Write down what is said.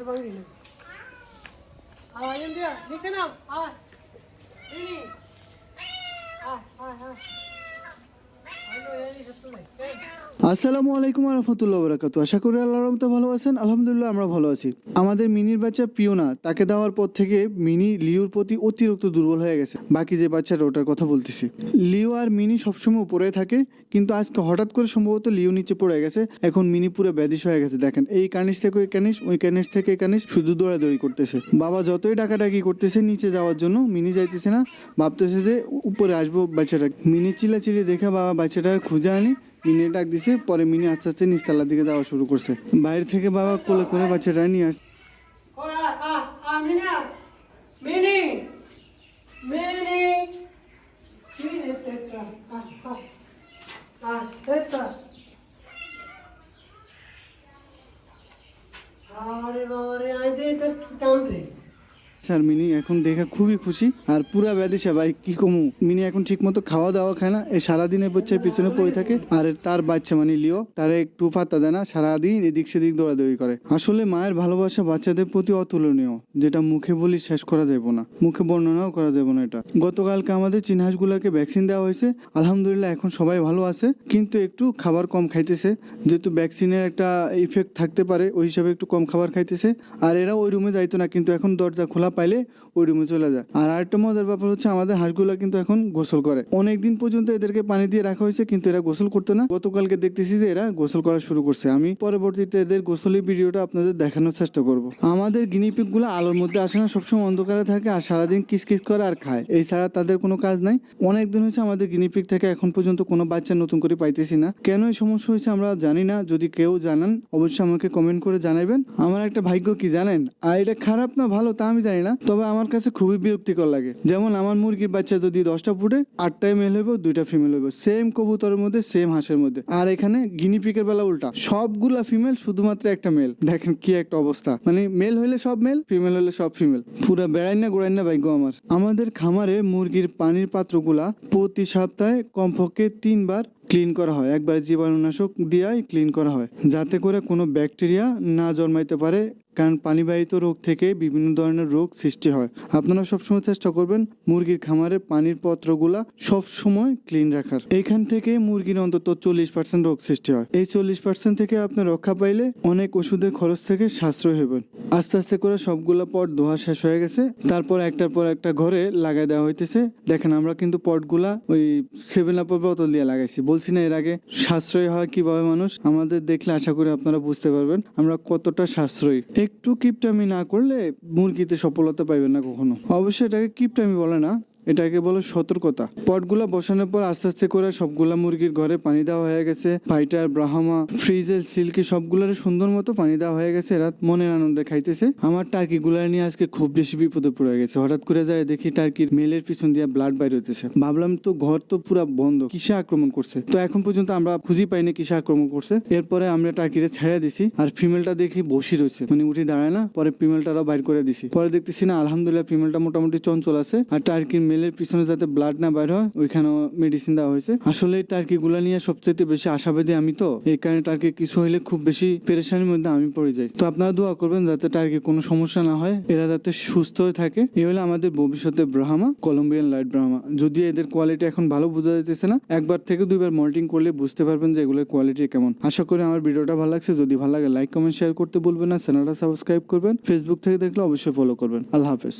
Ah, India, listen up. Ah, Lily. Ah, ah, ah. I know, I need to. আসসালামু আলাইকুম রহমতুল্লাহ বরাকাতু আশা করি আল্লাহর রহমতে ভালো আছেন। আলহামদুলিল্লাহ আমরা ভালো আছি। আমাদের মিনির বাচ্চা পিওনা, তাকে দেওয়ার পর থেকে মিনি লিওর প্রতি অতিরিক্ত দুর্বল হয়ে গেছে। বাকি যে বাচ্চাটা ওটার কথা বলতেছি। লিও আর মিনি সবসময় উপরে থাকে, কিন্তু আজকে হঠাৎ করে সম্ভবত লিও নিচে পড়ে গেছে। এখন মিনি পুরো ব্যাদিশ হয়ে গেছে। দেখেন, এই কানিস থেকে ওই কানিস ওই কানিস থেকে কানিস শুধু দৌড়াদৌড়ি করতেছে। বাবা যতই ডাকাডাকি করতেছে নিচে যাওয়ার জন্য, মিনি যাইতেছে না। ভাবতেছে যে উপরে আসব বাচ্চাটা মিনি চিল্লাচিল্লি দেখে বাবা বাচ্চাটার খুঁজে আনি। মিনি ডাক দিছে, পরে মিনি আস্তে আস্তে নিচতলার দিকে যাওয়া শুরু করছে বাইরে থেকে বাবা কোলে করে বাচ্চাটা নিয়ে আসছে. আরে বাবা রে আই দে তোর টাউন রে স্যার, মিনি এখন দেখে খুবই খুশি। আর পুরা ব্যাদিসা ভাই কি কমু? মিনি এখন ঠিক মতো খাওয়া দাওয়া খায় না এই সারাদিন বাচ্চার পিছনে পড়ে থাকে, আর তার বাচ্চা মানে লিও, তারা একটু পাত্তা দেয় না, সারাদিন এদিক সেদিক দৌড়াদৌড়ি করে। আসলে মায়ের ভালোবাসা বাচ্চাদের প্রতি অতুলনীয়, যেটা মুখে বলি শেষ করা যাবে না, মুখে বর্ণনাও করা যাবে না এটা। গতকালকে আমাদের চিনহাসগুলোকে ভ্যাকসিন দেওয়া হয়েছে, আলহামদুলিল্লাহ এখন সবাই ভালো আছে, কিন্তু একটু খাবার কম খাইতেছে, যেহেতু ভ্যাকসিনের একটা ইফেক্ট থাকতে পারে, ওই হিসাবে একটু কম খাবার খাইতেছে, আর এরা ওই রুমে যাইতো না, কিন্তু এখন দরজা খোলা পাইলে ওই রুমে চলে যায়। আর আরেকটা মজার ব্যাপার হচ্ছে, আমাদের হাঁসগুলো কিন্তু এখন গোসল করে। অনেকদিন পর্যন্ত এদেরকে পানি দিয়ে রাখা হয়েছে, কিন্তু এরা গোসল করতো না। গতকালকে দেখতেছি যে এরা গোসল করা শুরু করছে। আমি পরবর্তীতে এদের গোসলের ভিডিওটা আপনাদের দেখানোর চেষ্টা করব। আমাদের গিনিপিকগুলো আলোর মধ্যে আসে না, সবসময় অন্ধকারে থাকে আর সারাদিন কিসকিস করে আর খায়। এই ছাড়া তাদের কোনো কাজ নাই। অনেক দিন হয়েছে আমাদের গিনিপিক থেকে এখন পর্যন্ত কোনো বাচ্চা নতুন করে পাইতেছি না। কেন এই সমস্যা হয়েছে আমরা জানি না। যদি কেউ জানান, অবশ্যই আমাকে কমেন্ট করে জানাবেন। আমার একটা ভাগ্য কি জানেন? আর এটা খারাপ না ভালো, তা আমি জানি না। তবে আমার কাছে খুবই বিরক্তিকর লাগে। যেমন আমার মুরগির বাচ্চা যদি দশটা ফুটে আটটায় মেল হইব, দুইটা ফিমেল হইব। সেম কবুতরের মধ্যে সেম হাঁসের মধ্যে। আর এখানে গিনিপিকের বেলা উল্টা। সবগুলা ফিমেল শুধুমাত্র একটা মেল দেখেন কি একটা অবস্থা। মানে মেল হইলে সব মেল ফিমেল হলে সব ফিমেল পুরা বেড়াই না গোড়াই না ভাগ্য আমার। আমাদের খামারে মুরগির পানির পাত্রগুলা প্রতি সপ্তাহে কমপক্ষে তিনবার ক্লিন করা হয়। একবার জীবাণুনাশক দিয়াই ক্লিন করা হয়, যাতে করে কোনো ব্যাকটেরিয়া না জন্মাইতে পারে, কারণ পানিবাহিত রোগ থেকে বিভিন্ন ধরনের রোগ সৃষ্টি হয়। আপনারা সবসময় চেষ্টা করবেন মুরগির খামারে পানির পত্রগুলা সবসময় ক্লিন রাখার। এইখান থেকে মুরগির অন্তত চল্লিশ পার্সেন্ট রোগ সৃষ্টি হয়। এই চল্লিশ পার্সেন্ট থেকে আপনি রক্ষা পাইলে অনেক ওষুধের খরচ থেকে সাশ্রয় হবেন আস্তে আস্তে করে সবগুলা পট ধোয়া শেষ হয়ে গেছে। তারপর একটার পর একটা ঘরে লাগাই দেওয়া হইতেছে। দেখেন আমরা কিন্তু পটগুলা ওই সেভেন আপের বোতল দিয়ে লাগাইছি। বলছি না, এর আগে সাশ্রয় হয় কীভাবে মানুষ? আমাদের দেখলে আশা করি আপনারা বুঝতে পারবেন। আমরা কতটা সাশ্রয়ী। একটু কিপটামি না করলে মুরগিতে সফলতা পাইবেন না কখনো। অবশ্যই এটাকে কিপটামি বলে না। এটাকে বলে সতর্কতা। পটগুলা বসানোর পর আস্তে আস্তে করে সবগুলা মুরগির ঘরে পানি দেওয়া হয়ে গেছে। ফাইটার, ব্রাহ্মা ফ্রিজের সিল্কি সবগুলার সুন্দর মতো পানি দেওয়া হয়ে গেছে। এরা মনের আনন্দে খাইতেছে। আমার টার্কি গুলা নিয়ে আজকে খুব বেশি বিপদে পড়ে গেছে। হঠাৎ করে যায় দেখি টার্কির মেলের পিছন দিয়ে ব্লাড বাইর হইতেছে। ভাবলাম তো ঘর তো পুরা বন্ধ, কিসে আক্রমণ করছে? তো এখন পর্যন্ত আমরা খুঁজি পাইনি কিসে আক্রমণ করছে। এরপরে আমরা টার্কিরে ছেড়ে দিছি আর ফিমেলটা দেখি বসি রয়েছে। মানে উঠে দাঁড়ায় না, পরে ফিমেলটারও বাইর করে দিছি। পরে দেখতেছি না, আলহামদুলিল্লাহ, ফিমেলটা মোটামুটি চঞ্চল আছে। আর টার্কির মেলের পিছনে যাতে ব্লাড না বাইর হয়, ওইখানেও মেডিসিন দেওয়া হয়েছে। আসলে টার্কি গুলা নিয়ে সবচেয়ে বেশি আশাবাদী আমি তো। এই কারণে টার্কি কিছু হইলে খুব বেশি পেরেশানির মধ্যে আমি পড়ে যাই। তো আপনারা দোয়া করবেন যাতে টার্কি কোনো সমস্যা না হয়, এরা যাতে সুস্থ হয়ে থাকে। এই হলো আমাদের ভবিষ্যতে ব্রাহ্মা কলম্বিয়ান লাইট ব্রাহ্মা যদি এদের কোয়ালিটি এখন ভালো বোঝা যাইতেছে না, একবার থেকে দুইবার মল্টিং করলে বুঝতে পারবেন যে এগুলোর কোয়ালিটি কেমন। আশা করি আমার ভিডিওটা ভালো লাগছে। যদি ভালো লাগে লাইক কমেন্ট শেয়ার করতে বলবেন না। চ্যানেলটা সাবস্ক্রাইব করবেন। ফেসবুক থেকে দেখলে অবশ্যই ফলো করবেন। আল্লাহ হাফেজ।